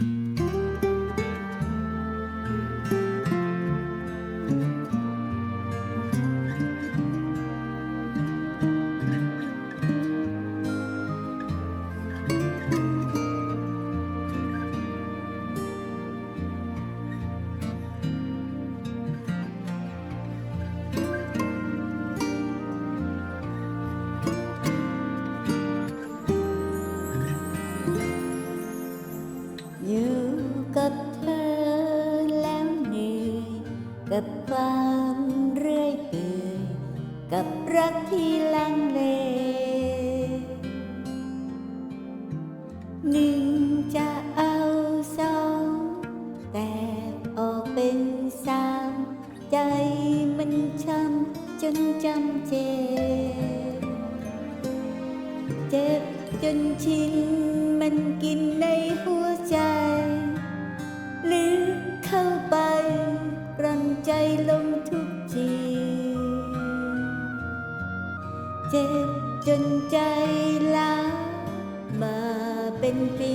Mm-hmm. กับรักที่ลังเล หนึ่งจะเอาสองแต่ออกเป็นสามใจมันช้ำจนจำเจ็บ เจ็บจนชินมันกินในหัวใจ เป็นปี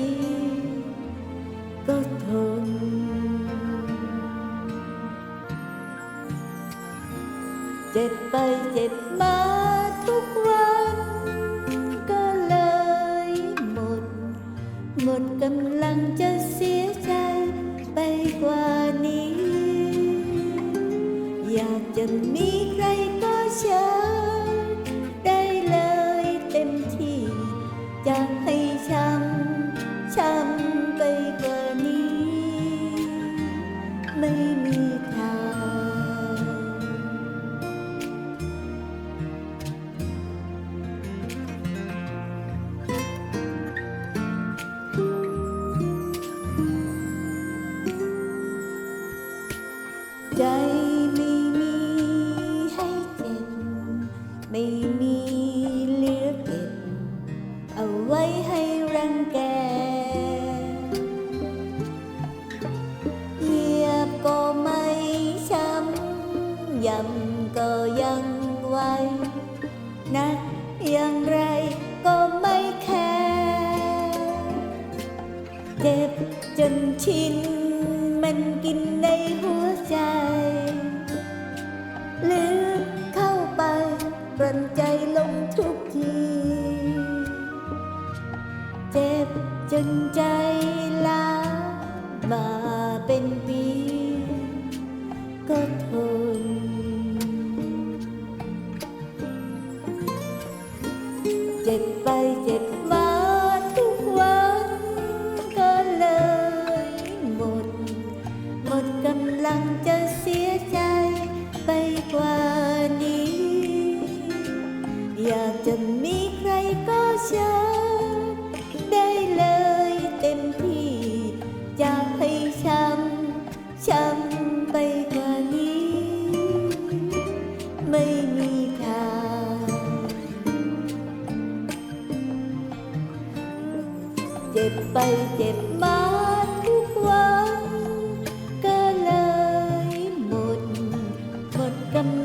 ก็ทนเจ็บไปเจ็บมาทุกวันก็เลย ไนักอย่างไรก็ไม่แคร์เจ็บจนชินมันกินในหัวใจลึกเข้าไปรันใจลงทุกที เจ็บจนใจล้ามา เจ็บไปเจ็บมาทุกวันก็เลยหมด หมดกำลังจะเสียใจไปกว่านี้ อยากจะมีใครก็เชิญ เจ็บไปเจ็บมาทุกวัน ก็เลยหมดหมดกำ